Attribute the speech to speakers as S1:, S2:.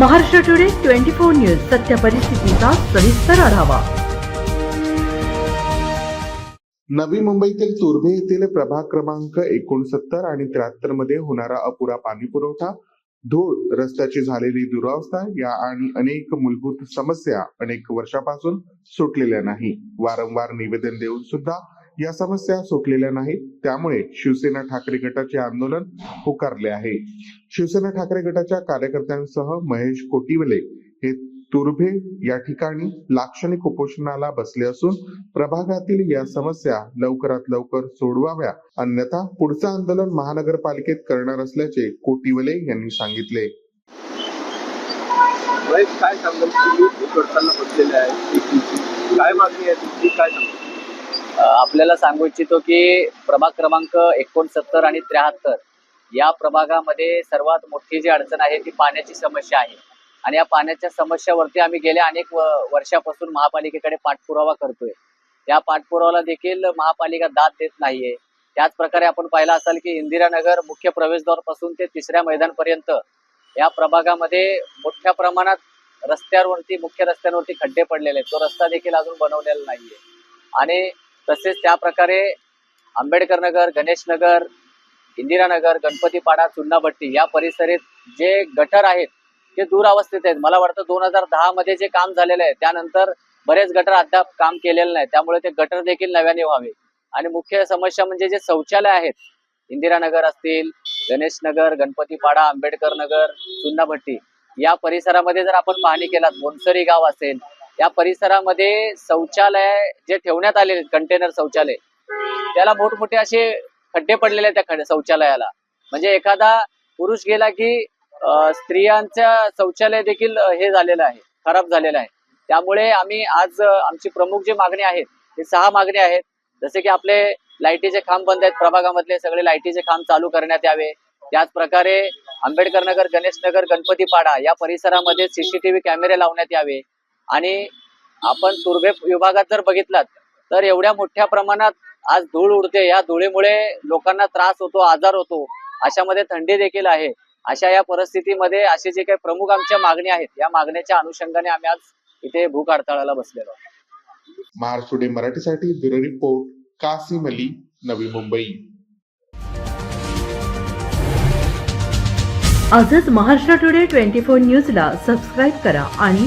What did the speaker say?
S1: Maharashtra today twenty four news सत्य परिस्थितीचा सविस्तर आढावा.
S2: नवी मुंबईतील तुर्भे येथील प्रभाग क्रमांक एकोणसत्तर आणि त्र्याहत्तरमध्ये होणारा अपुरा पाणी पुरवठा धूळ रस्त्याची झालेली दुरावस्था या आणि अनेक मूलभूत समस्या अनेक वर्षापासून सुटलेल्या नाही. वारंवार निवेदन देऊन सुद्धा या समस्या सुटलेल्या नाहीत. त्यामुळे शिवसेना ठाकरे गटाचे आंदोलन पुकारले आहे. शिवसेना ठाकरे गटाच्या कार्यकर्त्यांसह महेश कोटिवले हे तुर्भे या ठिकाणी लाक्षणिक उपोषणाला बसले असून प्रभागातील या समस्या लवकरात लवकर सोडवाव्या अन्यथा पुढचं आंदोलन महानगरपालिकेत करणार असल्याचे कोटिवले यांनी सांगितले.
S3: काय सांगाल आहे. काय मागणी आहे? तुमची काय सांगाल
S4: आपल्याला सांगू इच्छितो की प्रभाग क्रमांक एकोणसत्तर आणि त्र्याहत्तर या प्रभागामध्ये सर्वात मोठी जी अडचण आहे ती पाण्याची समस्या आहे. आणि या पाण्याच्या समस्यावरती आम्ही गेल्या अनेक वर्षापासून महापालिकेकडे पाठपुरावा करतोय. त्या पाठपुरावाला देखील महापालिका दाद देत नाहीये. त्याच प्रकारे आपण पाहिला असाल की इंदिरानगर मुख्य प्रवेशद्वारपासून ते तिसऱ्या मैदानपर्यंत या प्रभागामध्ये मोठ्या प्रमाणात रस्त्यांवरती मुख्य रस्त्यांवरती खड्डे पडलेले आहेत. तो रस्ता देखील अजून बनवलेला नाहीये. आणि तसेच त्या प्रकारे आंबेडकर नगर गणेश नगर इंदिरानगर गणपतीपाडा चुन्नाभट्टी या परिसरात जे गटर आहेत ते दूर अवस्थेत आहेत. मला वाटतं दोन हजार दहा मध्ये जे काम झालेलं आहे त्यानंतर बरेच गटर अद्याप काम केलेलं नाही. त्यामुळे ते गटर देखील नव्याने व्हावे. आणि मुख्य समस्या म्हणजे जे शौचालय आहेत इंदिरानगर असतील गणेश नगर गणपतीपाडा आंबेडकर नगर चुन्नाभट्टी या परिसरामध्ये जर आपण पाहणी केलात बोनसरी गाव असेल या परिसरामध्ये शौचालय जे ठेवण्यात आलेले कंटेनर शौचालय त्याला मोठमोठे असे खड्डे पडलेले आहेत त्या खड्डे शौचालयाला. म्हणजे एखादा पुरुष गेला की अं, स्त्रियांच्या शौचालय देखील हे झालेलं आहे खराब झालेलं आहे. त्यामुळे आम्ही आज आमची प्रमुख जी मागणी आहेत ते सहा मागणी आहेत. जसे की आपले लाईटीचे खांब बंद आहेत प्रभागामधले सगळे लाईटीचे खांब चालू करण्यात यावे. त्याच प्रकारे आंबेडकर नगर गणेश नगर गणपतीपाडा या परिसरामध्ये सीसीटीव्ही कॅमेरे लावण्यात यावे. आणि आपण तुर्भे विभागात जर बघितलात तर एवढ्या मोठ्या प्रमाणात आज धूळ उडते. या धुळीमुळे लोकांना त्रास होतो आजार होतो. अशामध्ये थंडी देखील आहे. अशा या परिस्थितीमध्ये असे जे काही प्रमुख आमच्या मागणी आहेत या मागण्याच्या अनुषंगाने आम्ही आज इथे भूक हडताळाला बसलेलो आहोत.
S2: महाराष्ट्र टुडे मराठीसाठी ब्युरो रिपोर्ट कासिम अली नवी मुंबई.
S1: आजच महाराष्ट्र टुडे ट्वेंटी फोर न्यूजला सबस्क्राईब करा आणि